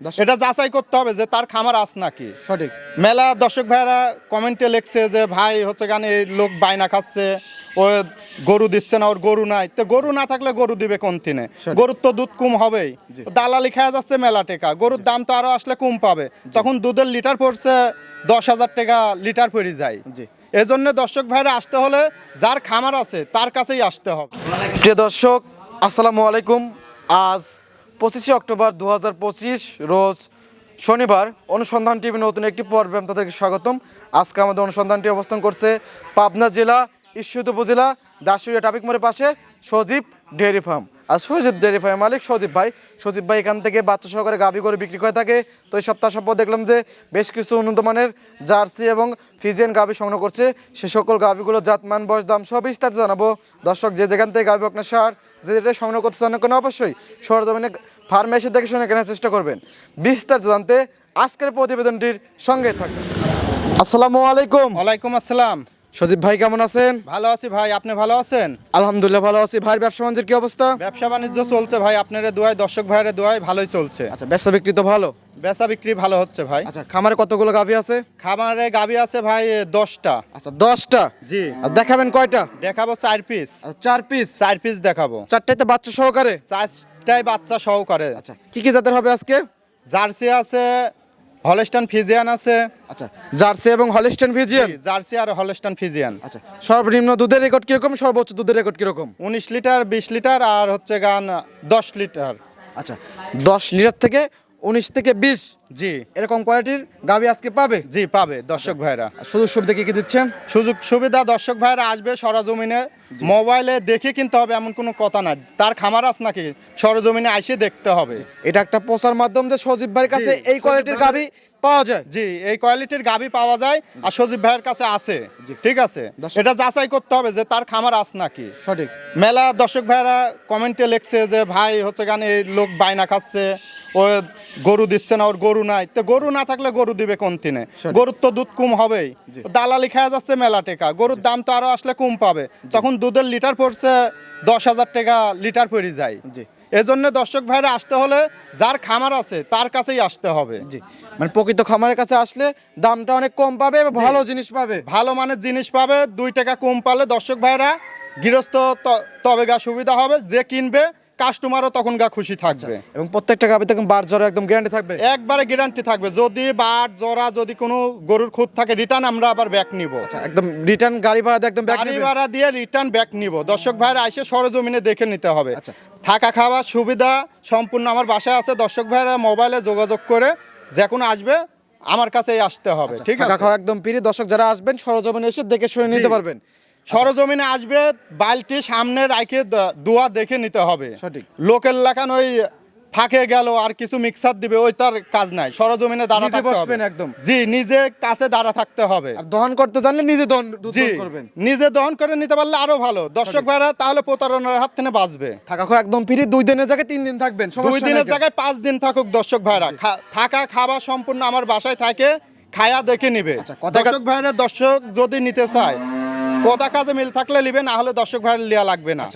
এটা যাচাই করতে হবে যে তার খামার আস নাকি। সঠিক। মেলা দর্শক ভাইরা কমেন্টে লিখছে যে ভাই হচ্ছে গান এই লোক বায়না খাচ্ছে ও গরু দিচ্ছে না ওর গরু নাই। তো গরু না থাকলে গরু দিবে কোন দিনে? গরুর তো দুধ কম হবেই। দালালি খাওয়া যাচ্ছে মেলা টেকা। গরুর দাম তো আরও আসলে কম পাবে। তখন দুধের লিটার পড়ছে দশ হাজার টাকা লিটার পড়ে যায়। জি। এজন্য দর্শক ভাইরা আসতে হলে যার খামার আছে তার কাছেই আসতে হবে। প্রিয় দর্শক আসসালামু আলাইকুম। আজ পঁচিশে অক্টোবর দু হাজার পঁচিশ, রোজ শনিবার অনুসন্ধান টিভি নতুন একটি পর্বে তাদেরকে স্বাগতম। আজকে আমাদের অনুসন্ধানটি অবস্থান করছে পাবনা জেলা, ঈশ্বরদ উপজেলা দাসুরিয়া ট্রাফিক পাশে সজীব ডেয়ারি ফার্ম। আর সজীব ডেয়ারি ফার্মের মালিক, সজীব ভাই। সজীব ভাই এখান থেকে বাচ্চা সহকারে গাভি করে বিক্রি করে থাকে। তো এই সপ্তাহ সপ্তাহ দেখলাম যে বেশ কিছু উন্নত মানের জার্সি এবং ফিজিয়ান গাভি সংগ্রহ করছে। সে সকল গাভিগুলো জাতমান, বয়স, দাম সব বিস্তারিত জানাব। দর্শক, যে যেখান থেকে গাভি আপনার সার, যে যেটা সংগ্রহ করতে চান কেন অবশ্যই সরজমিনে ফার্মে এসে দেখে শুনে কেনার চেষ্টা করবেন। বিস্তারিত জানতে আজকের প্রতিবেদনটির সঙ্গে থাকবেন আসসালামু আলাইকুম। ওয়ালাইকুম আসসালাম। সজীব ভাই কেমন আছেন? ভালো আছি ভাই আপনি ভালো আছেন? আলহামদুলিল্লাহ ভালো আছি। ভাই ব্যবসা বাণিজ্যের কি অবস্থা? ব্যবসা বাণিজ্য চলছে ভাই আপনার দোয়ায় দর্শক ভাইয়ের দোয়ায় ভালোই চলছে। আচ্ছা ব্যবসা বিক্রি তো ভালো? বেচা বিক্রি ভালো হচ্ছে ভাই। আচ্ছা খামারে কতগুলো গাভি আছে? খামারে গাবি আছে ভাই দশটা। আচ্ছা দশটা? জি। আর দেখাবেন কয়টা? দেখাবো চার পিস আচ্ছা, চার পিস চার পিস দেখাবো। চারটাইতে বাচ্চা সহকারে? চারটাই বাচ্চা সহকারে। আচ্ছা কি কি জাতের হবে আজকে? জার্সি আছে হলস্টান ফিজিয়ান আছে। আচ্ছা জার্সি এবং হলিস্টেন ফিজিয়ান? জার্সি আর হলস্টান ফিজিয়ান। আচ্ছা সর্বনিম্ন দুধের রেকর্ড কীরকম সর্বোচ্চ দুধের রেকর্ড কীরকম? উনিশ লিটার বিশ লিটার আর হচ্ছে গান দশ লিটার। আচ্ছা দশ লিটার থেকে উনিশ থেকে বিশ জি। এরকম কোয়ালিটির গাবি আজকে পাবে? জি পাবে দর্শক ভাইরা। সুযোগ সুবিধা কি কি দিচ্ছেন? সুযোগ সুবিধা দর্শক ভাইরা আসবে সরজমিনে। মোবাইলে দেখে কিনতে হবে এমন কোনো কথা না তার খামার আছে নাকি? সরজমিনে আইসে দেখতে হবে। এটা একটা প্রচার মাধ্যম যে সজীব ভাইয়ের কাছে এই কোয়ালিটির গাবি পাওয়া যায়। জি এই কোয়ালিটির গাবি পাওয়া যায় আর সজীব ভাইয়ের কাছে আছে। ঠিক আছে? এটা যাচাই করতে হবে যে তার খামার আছে নাকি। সঠিক। মেলা দর্শক ভাইরা কমেন্টে লিখছে যে ভাই হচ্ছে গান এই লোক বায়না খাচ্ছে ও গরু দিচ্ছে না ওর গরু নাই। তো গরু না থাকলে গরু দিবে কোন দিনে গরুর তো দুধ কম হবেই। দালালি খাওয়া যাচ্ছে মেলা টেকা। গরুর দাম তো আরও আসলে কম পাবে। তখন দুধের লিটার পড়ছে দশ হাজার টাকা লিটার পড়ে যায়। জি। এজন্য দর্শক ভাইরা আসতে হলে যার খামার আছে তার কাছেই আসতে হবে। জি। মানে প্রকৃত খামারের কাছে আসলে দামটা অনেক কম পাবে ভালো জিনিস পাবে। ভালো মানের জিনিস পাবে দুই টাকা কম পালে দর্শক ভাইরা গৃহস্থ তবে গা সুবিধা হবে যে কিনবে কাস্টমারও তখন গা খুশি থাকবে। এবং প্রত্যেকটা গাভি থেকে বার জ্বর একদম গ্যারান্টি থাকবে? একবারে গ্যারান্টি থাকবে। যদি বাট জরা যদি কোনো গরুর খুদ থাকে রিটার্ন আমরা আবার ব্যাক নিব। আচ্ছা, একদম রিটার্ন গাড়ি ভাড়া একদম ব্যাক গাড়ি ভাড়া দিয়ে রিটার্ন ব্যাক নিব। দর্শক ভাইরা এসে সরজমিনে দেখে নিতে হবে। আচ্ছা। থাকা খাওয়ার সুবিধা সম্পূর্ণ আমার বাসায় আছে। দর্শক ভাইরা মোবাইলে যোগাযোগ করে যে কোনো আসবে আমার কাছেই আসতে হবে। ঠিক আছে? একদম পিরি দর্শক যারা আসবেন সরজমিনে এসে দেখে শুনে নিতে পারবেন। সরজমিনে আসবে বালতি সামনে রাখে দোয়া দেখে নিতে হবে। সঠিক। লোকের লেখান ওই ফাঁকে গেল আর কিছু মিক্সার দিবে ওই তার কাজ নাই। সরজমিনে দাঁড়া থাকতে হবে। বসবেন একদম। জি নিজে কাছে দাঁড়া থাকতে হবে। আর দহন করতে জানলে নিজে দহন জি করবেন। নিজে দহন করে নিতে পারলে আরও ভালো। দর্শক ভাইরা তাহলে প্রতারণার হাত থেকে বাঁচবে। থাকা একদম ফ্রি দুই দিনের জায়গায় তিন দিন থাকবেন দুই দিনের জায়গায় পাঁচ দিন থাকুক দর্শক ভাইরা। থাকা খাওয়া সম্পূর্ণ আমার বাসায় থাকে খায়া দেখে নিবে। আচ্ছা, দর্শক ভাইরা দর্শক যদি নিতে চায় কথা কাজে মিল থাকলে নিবে না হলে দর্শক ভাইয়ের লিয়া লাগবে না।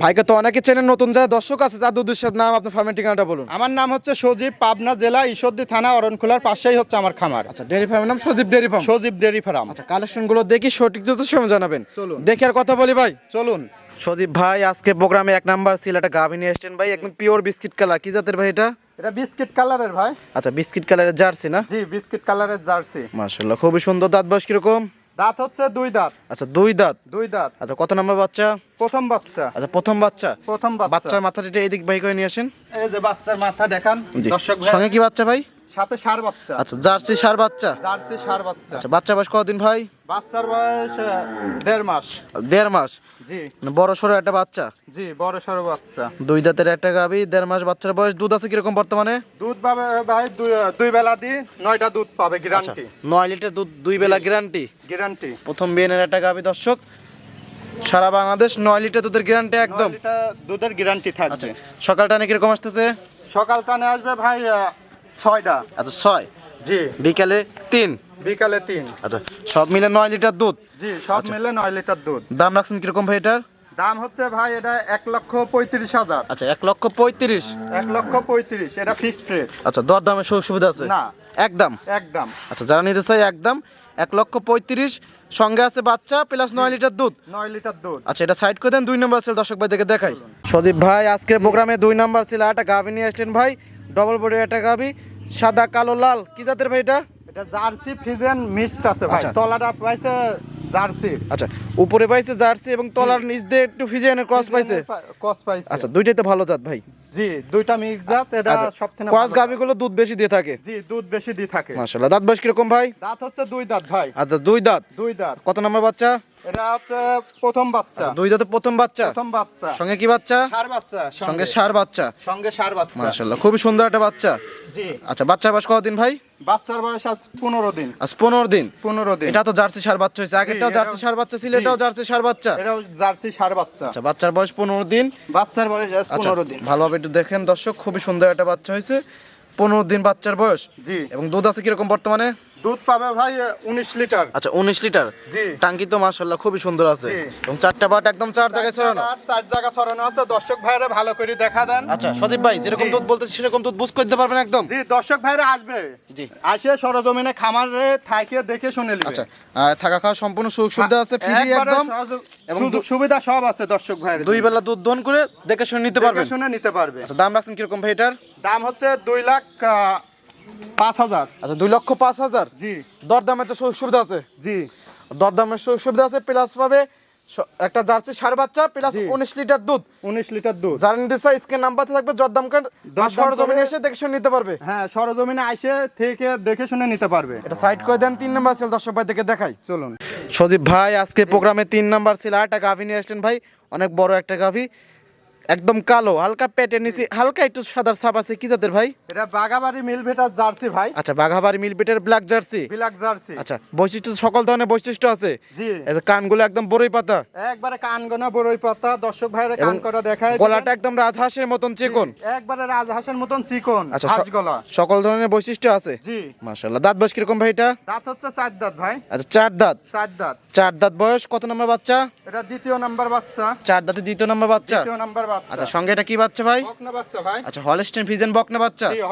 ভাইকে তো অনেকে চেনেন নতুন যারা দর্শক আছে তার উদ্দেশ্যের নাম আপনার ফার্মের ঠিকানাটা বলুন। আমার নাম হচ্ছে সজীব পাবনা জেলা ঈশ্বরদী থানা অরণখোলার পাশেই হচ্ছে আমার খামার। আচ্ছা ডেয়ারি ফার্মের নাম Sajib dairy farm Sajib dairy farm আচ্ছা কালেকশনগুলো দেখি সঠিক যত সময় জানাবেন। চলুন। দেখে আর কথা বলি ভাই। চলুন। সজীব ভাই আজকে প্রোগ্রামে এক নাম্বার ছিল একটা গাভি নিয়ে এসছেন ভাই একদম পিওর বিস্কিট কালার কি জাতের ভাই এটা? এটা বিস্কিট কালারের ভাই। আচ্ছা বিস্কিট কালারের জার্সি না? জি বিস্কিট কালারের জার্সি মাশাআল্লাহ খুবই সুন্দর দাঁত বয়স কীরকম? দাঁত হচ্ছে দুই দাঁত। আচ্ছা দুই দাঁত? দুই দাঁত। আচ্ছা কত নম্বর বাচ্চা? প্রথম বাচ্চা। আচ্ছা প্রথম বাচ্চা? প্রথম বাচ্চা। বাচ্চার মাথাটা এদিক ভাই করে নিয়ে আসেন। এই যে বাচ্চার মাথা দেখান। দর্শক ভাই সঙ্গে কি বাচ্চা ভাই? সাথে সার বাচ্চা। আচ্ছা জার্সি সার বাচ্চা? জার্সি সার বাচ্চা। আচ্ছা বাচ্চা বয়স কতদিন ভাই? বাচ্চার বয়স দেড় মাস। দেড় মাস? জি। মানে বড় সড়ো একটা বাচ্চা? জি বড় সড়ো বাচ্চা। দুই দাঁতের একটা গাভি দেড় মাস বাচ্চার বয়স দুধ আছে কীরকম বর্তমানে? দুধ পাবে ভাই দুই- বেলা দিয়ে নয়টা দুধ পাবে আচ্ছা গ্যারান্টি নয় লিটার দুধ দুই বেলা গ্যারান্টি গ্যারান্টি প্রথম বিয়েনের একটা গাভি দর্শক। সারা বাংলাদেশ নয় লিটার দুধের গ্যারান্টি একদম। দুধের গ্যারান্টি আচ্ছা থাকবে সকালটা নাকি কীরকম আসতেছে? সকাল টানে আসবে ভাই ছয়টা। আচ্ছা ছয়? জি। বিকালে তিন? বিকালে তিন। আচ্ছা সব মিলে নয় লিটার দুধ? জি সব আচ্ছা। মিলে নয় লিটার দুধ। দাম রাখছেন কীরকম ভাই এটার? দাম হচ্ছে ভাই এটা এক লক্ষ পঁয়ত্রিশ হাজার। আচ্ছা এক লক্ষ পঁয়ত্রিশ? এক লক্ষ পঁয়ত্রিশ এটা ফিক্সড রেট আচ্ছা দরদামের সুযোগ সুবিধা আছে? না। একদম একদম আচ্ছা যারা নিতে চাই একদম এক লক্ষ পঁয়ত্রিশ সঙ্গে আছে বাচ্চা প্লাস নয় লিটার দুধ? নয় লিটার দুধ। আচ্ছা এটা সাইড করে দেন দুই নম্বর ছিল দর্শক ভাই দেখে দেখাই সজীব ভাই আজকের প্রোগ্রামে দুই নম্বর ছিল একটা গাভি নিয়ে আসলেন ভাই। ডবল বডি একটা গাভি সাদা কালো লাল। কি জাতের ভাই এটা? এটা জার্সি ফিজেন মিক্সড আছে ভাই। আচ্ছা। তলাটা পাইছে জার্সি। আচ্ছা উপরে পাইছে জার্সি এবং তলার নিচ দিয়ে একটু ফিজিয়ানের ক্রস পাইছে। ক্রস পাইছে। আচ্ছা দুইটাই তো ভালো জাত ভাই। জি দুইটা মিক্স জাত। এটা সবথেকে সব থেকে ক্রস গাভিগুলো দুধ বেশি দিয়ে থাকে। জি দুধ বেশি দিয়ে থাকে। মাশাআল্লাহ দাঁত বয়স কীরকম ভাই? দাঁত হচ্ছে দুই দাঁত ভাই। আচ্ছা দুই দাঁত। দুই দাঁত। কত নম্বর বাচ্চা? এটা হচ্ছে প্রথম বাচ্চা। দুই দাঁতে প্রথম বাচ্চা? প্রথম বাচ্চা। সঙ্গে কি বাচ্চা? সার বাচ্চা সঙ্গে। সার বাচ্চা? সঙ্গে সার বাচ্চা। মাশাআল্লাহ খুবই সুন্দর একটা বাচ্চা। জি। আচ্ছা বাচ্চার বয়স কতদিন ভাই? বাচ্চার বয়স আজ পনেরো দিন। আজ পনেরো দিন। পনেরো দিন। এটা তো জার্সি সার বাচ্চা আগেরটাও জার্সি সার বাচ্চা ছিল এটাও জার্সি সার বাচ্চা? এটাও জার্সি সার বাচ্চা। আচ্ছা বাচ্চার বয়স পনেরো দিন। বাচ্চার বয়স আজ আচ্ছা দিন। ভালোভাবে একটু দেখেন দর্শক খুবই সুন্দর একটা বাচ্চা হয়েছে। পনেরো দিন বাচ্চার বয়স। জি। এবং দুধ আছে কীরকম বর্তমানে? দুধ পাবে ভাই উনিশ লিটার। আচ্ছা উনিশ লিটার? জি। টাঙ্কি তো খুবই সুন্দর আছে। এবং চারটা বাট একদম চার জায়গায় ছড়ানো? চার জায়গা ছড়ানো আছে। দর্শক ভাইরা ভালো করে দেখা দেন। আচ্ছা সদীপ ভাই যেরকম দুধ বলতেছে সেরকম দুধ বুঝ করতে পারবেন একদম? জি দর্শক ভাইরা আসবে। জি। আসে সরজমিনে খামারে থাকে দেখে শুনে নিবে। আচ্ছা থাকা খাওয়া সম্পূর্ণ সুযোগ সুবিধা আছে ফ্রি একদম। এবং সুবিধা সব আছে দর্শক ভাইরা দুই বেলা দুধ দন করে দেখে শুনে নিতে দেখে পারবেন। শুনে নিতে পারবে। আচ্ছা দাম রাখছেন কীরকম ভাই এটার? দাম হচ্ছে দুই লাখ পাঁচ হাজার। আচ্ছা দুই লক্ষ পাঁচ হাজার? জি। দরদামের তো সুযোগ সুবিধা আছে? জি। দরদামের সুযোগ সুবিধা আছে প্লাস পাবে একটা জার্সি সার বাচ্চা প্লাস উনিশ লিটার দুধ। উনিশ লিটার দুধ। যারা নিতে চাই স্ক্রিন থাকবে জর্দাম কার্ড সরজমিনে এসে দেখে শুনে নিতে পারবে। হ্যাঁ সরজমিনে আসে থেকে দেখে শুনে নিতে পারবে। এটা সাইড করে দেন তিন নাম্বার সেল দর্শক ভাই দেখে দেখাই। চলুন। সজীব ভাই আজকে প্রোগ্রামে তিন নাম্বার ছিল একটা গাভি নিয়ে আসলেন ভাই। অনেক বড় একটা গাভি। একদম কালো হালকা পেটের নিচে হালকা একটু সাদার ছাপ আছে কি জাতের ভাই? এটা বাগাবাড়ি মিল ভেটার জার্সি ভাই। আচ্ছা বাঘাবাড়ি মিলপিটের ব্ল্যাক জার্সি? Black Jersey. আচ্ছা বৈশিষ্ট্য সকল ধরনের বৈশিষ্ট্য আছে? জি। এই যে কানগুলো একদম বড়ই পাতা। একবারে কান গোনা বড়ই পাতা দর্শক ভাইরা কান করা দেখায় গলাটা একদম রাজহাঁসের মতন চিকন। একবারে রাজহাঁসের মতন চিকন আচ্ছা হাঁস গলা। সকল ধরনের বৈশিষ্ট্য আছে? জি। মাশাআল্লাহ দাঁত বয়স কীরকম ভাই এটা? দাঁত হচ্ছে চার দাঁত ভাই। আচ্ছা চার দাঁত? চার দাঁত। চার দাঁত বয়স কত নম্বর বাচ্চা? এটা দ্বিতীয় নাম্বার বাচ্চা। চার দাঁতে দ্বিতীয় নম্বর বাচ্চা? দ্বিতীয় নাম্বার বাচ্চা। আচ্ছা সঙ্গে এটা কি বাচ্চা ভাই? বকনা বাচ্চা ভাই। আচ্ছা হলস্টেন ফিজেন বকনা বাচ্চা? জি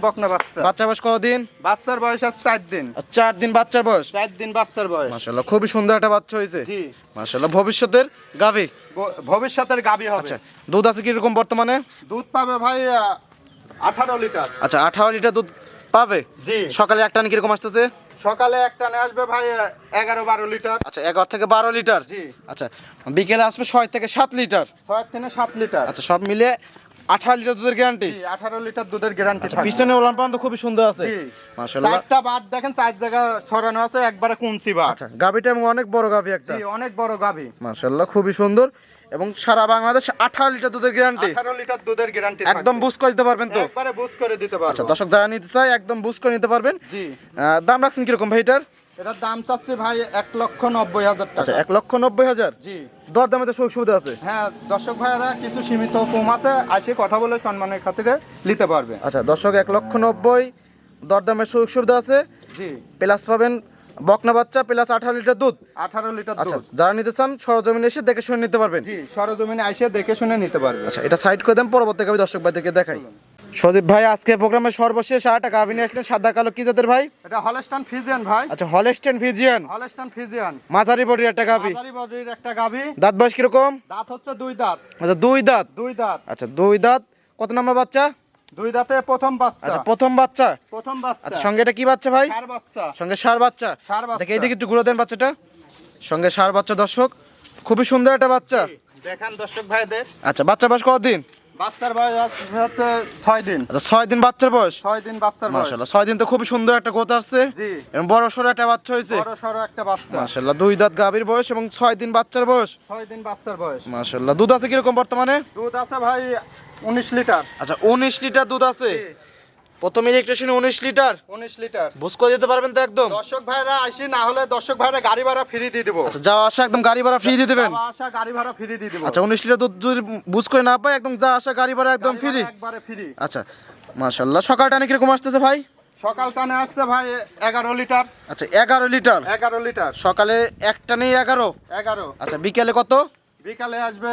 বকনা বাচ্চা। বাচ্চা বয়স কতদিন? বাচ্চার বয়স আছে দিন। আর চার দিন বাচ্চার বয়স? দিন বাচ্চার বয়স। মাশাআল্লাহ খুবই সুন্দর একটা বাচ্চা হয়েছে। জি। মাশাআল্লাহ ভবিষ্যতের গাভী? ভ- ভবিষ্যতের গাবি হবে। আচ্ছা দুধ আছে কীরকম বর্তমানে? দুধ পাবে ভাই আঠারো লিটার। আচ্ছা আঠারো লিটার দুধ পাবে? জি। সকালে একটা কীরকম আসতেছে? সকালে একটা নিয়ে আসবে ভাই এগারো বারো লিটার। আচ্ছা এগারো থেকে বারো লিটার? জি। আচ্ছা বিকেলে আসবে ছয় থেকে সাত লিটার? ছয় থেকে সাত লিটার। আচ্ছা সব মিলে আঠারো লিটার দুধের গ্যারান্টি জি আঠারো লিটার দুধের গ্যারান্টি আচ্ছা পিছনে ওলান খুবই সুন্দর আছে। জি। মাশাআল্লাহ। চারটা বাট দেখেন চার জায়গা ছড়ানো আছে একবারে কুঞ্চি বাট আচ্ছা এবং অনেক বড় গাভি একটা। জি অনেক বড় গাবি মাশাআল্লাহ খুবই সুন্দর। এবং সারা বাংলাদেশ আঠারো লিটার দুধের গ্যারান্টি আঠারো লিটার দুধের গ্যারান্টি একদম বুঝ করে দিতে পারবেন তো? একবারে বুঝ করে দিতে আচ্ছা পারব দর্শক যারা নিতে চায় একদম বুঝ করে নিতে পারবেন। জি। দাম রাখছেন কীরকম ভাই এটার? এটার দাম চাচ্ছে ভাই এক লক্ষ নব্বই হাজার আচ্ছা টাকা। এক লক্ষ নব্বই হাজার? জি। দর দামে তো সুযোগ সুবিধা আছে? হ্যাঁ দর্শক ভাইয়েরা কিছু সীমিত কম আছে আসে কথা বলে সম্মানের খাতিরে নিতে পারবে। আচ্ছা দর্শক এক লক্ষ নব্বই দরদামের সুযোগ সুবিধা আছে? জি। প্লাস পাবেন বকনা বাচ্চা প্লাস আঠারো লিটার দুধ। আঠারো লিটার আচ্ছা যারা নিতে চান সরজমিনে এসে দেখে শুনে নিতে পারবেন। জি সরজমিনে আইসে দেখে শুনে নিতে পারবে। আচ্ছা এটা সাইড করে দেন পরবর্তী আমি দর্শক ভাইদেরকে দেখাই। সদীপ ভাই আজকে প্রোগ্রামের সর্বশেষ আটা গাভি নিয়ে আসলেন সাদা কালো কি জাতের ভাই? এটা হলস্টান ফিজিয়ান ভাই। আচ্ছা হলেস্টেন ফিজিয়ান? Holstein Friesian. মাঝারি বডির একটা গাভি। মাঝারি বডির একটা গাভি। দাঁত বয়স কীরকম? দাঁত হচ্ছে দুই দাঁত। আচ্ছা দুই দাঁত? দুই দাঁত। আচ্ছা দুই দাঁত। কত নম্বর বাচ্চা? দুই দাঁতে প্রথম বাচ্চা। আচ্ছা প্রথম বাচ্চা? প্রথম বাচ্চা। আচ্ছা সঙ্গে এটা কি বাচ্চা ভাই? সার বাচ্চা। সঙ্গে সার বাচ্চা? সার বাচ্চা। দেখে এইদিকে একটু ঘুরে দেন বাচ্চাটা। সঙ্গে সার বাচ্চা দর্শক। খুবই সুন্দর একটা বাচ্চা। দেখান দর্শক ভাইদের। আচ্ছা বাচ্চা বয়স কতদিন? বাচ্চার বয়স হচ্ছে ছয় দিন। আচ্ছা ছয় দিন বাচ্চার বয়স? ছয় দিন বাচ্চার বয়স। মাশাল্লাহ ছয় দিন তো খুবই সুন্দর একটা গোত আসছে। জি। এবং বড় সড়ো একটা বাচ্চা হয়েছে। বড় সড়ো একটা বাচ্চা। মাশাল্লাহ দুই দাঁত গাভীর বয়স এবং ছয় দিন বাচ্চার বয়স। ছয় দিন বাচ্চার বয়স। মাশাল্লাহ দুধ আছে কীরকম বর্তমানে? দুধ আছে ভাই উনিশ লিটার। আচ্ছা উনিশ লিটার দুধ আছে। প্রথম ইলেকট্রিশিয়ান উনিশ লিটার উনিশ লিটার বুঝ করে দিতে পারবেন তো একদম? দর্শক ভাইরা আসি না হলে দর্শক ভাইরা গাড়ি ভাড়া ফ্রি দিয়ে দিবো। আচ্ছা যাওয়া আসা একদম গাড়ি ভাড়া ফ্রি দিয়ে দেবেন? আসা গাড়ি ভাড়া ফ্রি দিয়ে দিবো। আচ্ছা উনিশ লিটার দুধ যদি বুঝ করে না পাই একদম যা আসা গাড়ি ভাড়া একদম ফ্রি একবারে ফ্রি আচ্ছা মাশাল্লাহ সকাল টানে কীরকম আসতেছে ভাই? সকাল টানে আসছে ভাই এগারো লিটার আচ্ছা এগারো লিটার এগারো লিটার সকালে একটা নেই এগারো? এগারো। আচ্ছা বিকেলে কত? বিকালে আসবে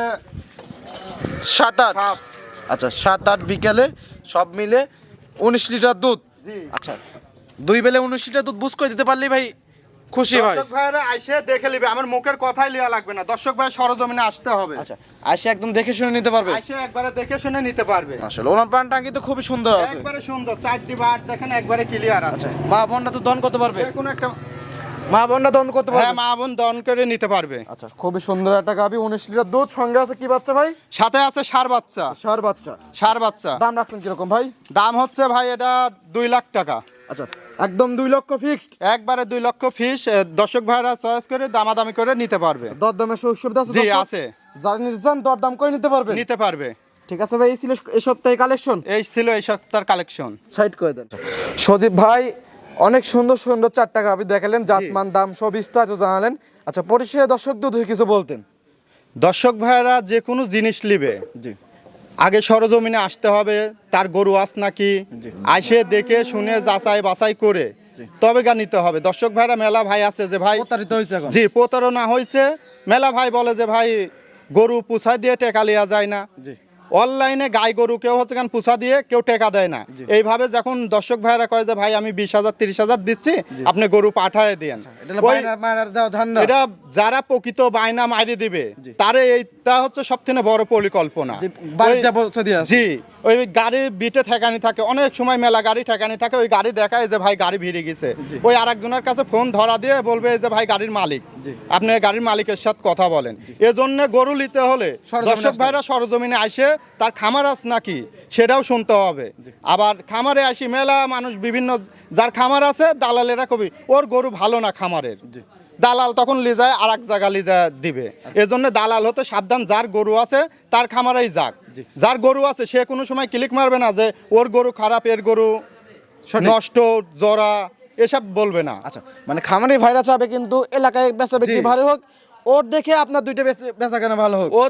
সাত আট। আচ্ছা সাত আট বিকেলে সব মিলে উনিশ লিটার দুধ। আচ্ছা দুই বেলে উনিশ লিটার দুধ বুঝ করে দিতে পারলি ভাই খুশি হয়। দর্শক ভাইরা আইসে দেখে নিবে আমার মুখের কথাই লিয়া লাগবে না। দর্শক ভাই সরজমিনে আসতে হবে। আচ্ছা আইসে একদম দেখে শুনে নিতে পারবে। আইসে একবারে দেখে শুনে নিতে পারবে। আসলে ওনার প্রাণ টাঙ্গি তো খুবই সুন্দর আছে। একবারে সুন্দর চারটি বার দেখেন একবারে ক্লিয়ার আছে। আচ্ছা মা বোনটা তো দন করতে পারবে। যে কোনো একটা মা বোনটা দন করতে হ্যাঁ পারবে মা বোন দন করে নিতে পারবে। আচ্ছা খুবই সুন্দর একটা গাবি উনিশ লিটার দুধ। সঙ্গে আছে কি বাচ্চা ভাই? সাথে আছে সার বাচ্চা। সার বাচ্চা। সার বাচ্চা। দাম রাখছেন কীরকম ভাই? দাম হচ্ছে ভাই এটা দুই লাখ টাকা। আচ্ছা একদম দুই লক্ষ ফিক্সড একবারে দুই লক্ষ ফিস দর্শক ভাইরা চয়েস করে দামাদামি করে নিতে পারবে। দরদামের সুযোগ সুবিধা আছে জি আছে। যারা নিতে চান দরদাম করে নিতে পারবেন। নিতে পারবে। ঠিক আছে ভাই এই ছিল এই সপ্তাহে কালেকশন এই ছিল এই সপ্তাহের কালেকশন সাইড করে দেন। সজীব ভাই অনেক সুন্দর সুন্দর চার চারটা গাবি দেখালেন জাতমান দাম সব বিস্তারিত জানালেন। আচ্ছা পরিশেষে দর্শক দুধ কিছু বলতেন। দর্শক ভাইরা যে কোনো জিনিস নিবে। জি। আগে সরজমিনে আসতে হবে তার গরু আস নাকি? জি। আইসে দেখে শুনে যাচাই বাছাই করে তবে গা নিতে হবে। দর্শক ভাইরা মেলা ভাই আছে যে ভাই প্রতারিত হয়েছে এখন। জি প্রতারণা হয়েছে। মেলা ভাই বলে যে ভাই গরু পুষা দিয়ে টেকা লিয়া যায় না। জি। অনলাইনে গাই গরু কেউ হচ্ছে কান পুষা দিয়ে কেউ টেকা দেয় না। এইভাবে যখন দর্শক ভাইরা কয় যে ভাই আমি বিশ হাজার তিরিশ হাজার দিচ্ছি আপনি গরু পাঠায় এটা দেওয়া ধান্দা। এটা যারা প্রকৃত বায়না মারি দিবে তারে এইটা হচ্ছে সব থেকে বড় পরিকল্পনা। দিয়ে। জি ওই গাড়ি বিটে ঠেকানি থাকে অনেক সময় মেলা গাড়ি ঠেকানি থাকে ওই গাড়ি দেখায় যে ভাই গাড়ি ভিড়ে গেছে। ওই আরেকজনের কাছে ফোন ধরা দিয়ে বলবে যে ভাই গাড়ির মালিক। আপনি গাড়ির মালিকের সাথে কথা বলেন। এজন্য গরু নিতে হলে দর্শক ভাইরা সরজমিনে আসে তার খামার আছে নাকি? সেটাও শুনতে হবে। আবার খামারে আসি মেলা মানুষ বিভিন্ন যার খামার আছে দালালেরা কবি ওর গরু ভালো না খামারের। দালাল তখন লিজায় আর এক জায়গা লিজা দিবে। এজন্য দালাল হতে সাবধান যার গরু আছে তার খামারেই যাক। যার গরু আছে সে কোনো সময় ক্লিক মারবে না যে ওর গরু খারাপ এর গরু নষ্ট জরা এসব বলবে না। আচ্ছা মানে খামারি ভাইরা চাবে কিন্তু এলাকায় বেচা বিক্রি ভালো হোক ওর দেখে আপনার দুইটা বেচে- বেচা কেনা ভালো হোক। ও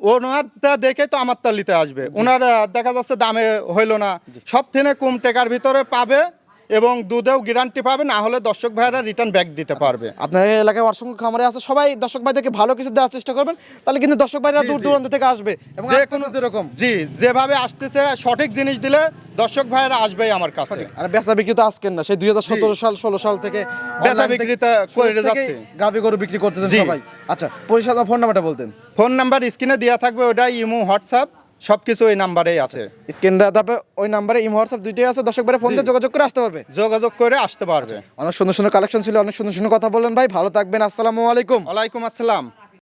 ওনারটা দেখে তো আমারটা নিতে আসবে। ওনার দেখা যাচ্ছে দামে হইল না। সব থেকে কম টেকার ভিতরে পাবে এবং দুধেও গ্যারান্টি পাবে না হলে দর্শক ভাইরা রিটার্ন ব্যাক দিতে পারবে। আপনার এলাকায় অসংখ্য খামারে আছে সবাই দর্শক ভাইদেরকে ভালো কিছু দেওয়ার চেষ্টা করবেন তাহলে কিন্তু দর্শক ভাইরা দূর দূরান্ত থেকে আসবে এবং যে কোনো- যেরকম। জি যেভাবে আসতেছে সঠিক জিনিস দিলে দর্শক ভাইরা আসবেই আমার কাছে। আর বেচা বিক্রি তো আজকের না সেই দুই হাজার সতেরো সাল ষোলো সাল থেকে বেচা বিক্রিটা করে যাচ্ছে। গাভী গরু বিক্রি করতেছেন। সবাই। আচ্ছা পরিষদ ফোন নাম্বারটা বলতেন। ফোন নাম্বার স্ক্রিনে দেওয়া থাকবে ওটাই ইমো হোয়াটসঅ্যাপ। সব কিছু এই নাম্বারেই আছে। স্ক্রিন থাকবে ওই নাম্বারে ইমো হোয়াটসঅ্যাপ দুইটাই আছে দর্শক ভাই ফোন দিয়ে যোগাযোগ করে আসতে পারবে। যোগাযোগ করে আসতে পারবে। অনেক সুন্দর সুন্দর কালেকশন ছিল অনেক সুন্দর সুন্দর কথা বললেন ভাই ভালো থাকবেন আসসালামু আলাইকুম। ওয়ালাইকুম আসসালাম।